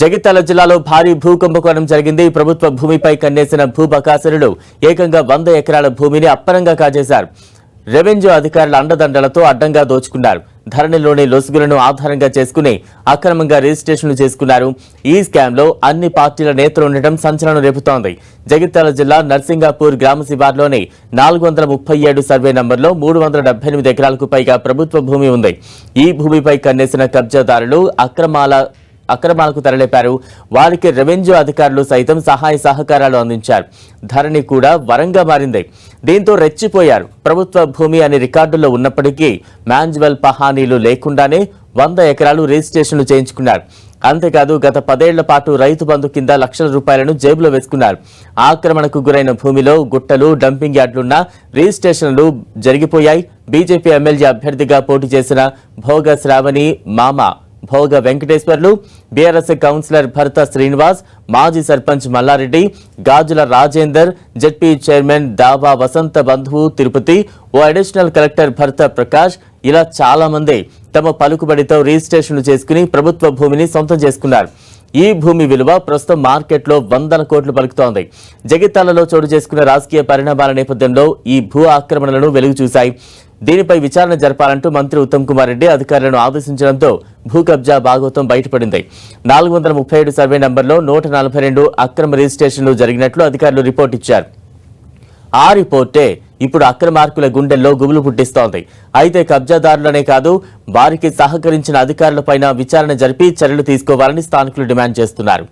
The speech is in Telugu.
జగిత్యాల జిల్లాలో భారీ భూకుంభకోణం జరిగింది. ప్రభుత్వ భూమిపై కన్నేసిన భూబకాసురులు ఏకంగా వంద ఎకరాల భూమిని అప్పరంగా కాజేశారు. రెవెన్యూ అధికారుల అండదండలతో అడ్డంగా దోచుకున్నారు. ధరణిలోని లొసుగులను ఆధారంగా చేసుకుని అక్రమంగా రిజిస్ట్రేషన్లు చేసుకున్నారు. ఈ స్కామ్లో అన్ని పార్టీల నేతలు ఉండటం సంచలనం రేపుతోంది. జగిత్యాల జిల్లా నర్సింగాపూర్ గ్రామ శివార్లోని నాలుగు వందల ముప్పై ఏడు సర్వే నంబర్లో మూడు వందల డెబ్బై ఎనిమిది ఎకరాలకు పైగా ప్రభుత్వ భూమి ఉంది. ఈ భూమిపై కన్నేసిన కబ్జాదారులు అక్రమాల అక్రమాలకు తరలిపారు. వారికి రెవెన్యూ అధికారులు సైతం సహాయ సహకారాలు అందించారు. ధరణి కూడా వరంగా మారింది. దీంతో రెచ్చిపోయారు. ప్రభుత్వ భూమి అనే రికార్డుల్లో ఉన్నప్పటికీ మాన్యువల్ పహానీలు లేకుండానే వంద ఎకరాలు రిజిస్ట్రేషన్లు చేయించుకున్నారు. అంతేకాదు గత పదేళ్ళ పాటు రైతు బంధు కింద లక్షల రూపాయలను జేబులో వేసుకున్నారు. ఆక్రమణకు గురైన భూమిలో గుట్టలు డంపింగ్ యార్డులున్న రిజిస్ట్రేషన్లు జరిగిపోయాయి. బీజేపీ ఎమ్మెల్యే అభ్యర్థిగా పోటీ చేసిన భోగ శ్రావణి మామ భోగ వెంకటేశ్వర్లు బీఆర్ఎస్ కౌన్సిలర్ భరత శ్రీనివాస్ మాజీ సర్పంచ్ మల్లారెడ్డి గాజుల రాజేందర్ జడ్పీ చైర్మన్ దావా వసంత బంధువు తిరుపతి ఓ అడిషనల్ కలెక్టర్ భరత ప్రకాష్ ఇలా చాలా మంది తమ పలుకుబడితో రిజిస్ట్రేషన్లు చేసుకుని ప్రభుత్వ భూమిని సొంతం చేసుకున్నారు. ఈ భూమి విలువ ప్రస్తుతం మార్కెట్లో వందల కోట్లు పలుకుతోంది. జగిత్యాలలో చోటు చేసుకున్న రాజకీయ పరిణామాల నేపథ్యంలో ఈ భూ ఆక్రమణలను వెలుగు చూశాయి దీనిపై విచారణ జరపాలంటూ మంత్రి ఉత్తమ్ కుమార్ రెడ్డి అధికారులను ఆదేశించడంతో భూ కబ్జా భాగోతం బయటపడింది. నాలుగు వందల ముప్పై ఏడు సర్వే నంబర్లో నూట నలభై రెండు అక్రమ రిజిస్ట్రేషన్లు జరిగినట్లు అధికారులు రిపోర్ట్ ఇచ్చారు. ఆ రిపోర్టే ఇప్పుడు అక్రమార్కుల గుండెల్లో గుబులు పుట్టిస్తోంది. అయితే కబ్జాదారులనే కాదు వారికి సహకరించిన అధికారులపైన విచారణ జరిపి చర్యలు తీసుకోవాలని స్థానికులు డిమాండ్ చేస్తున్నారు.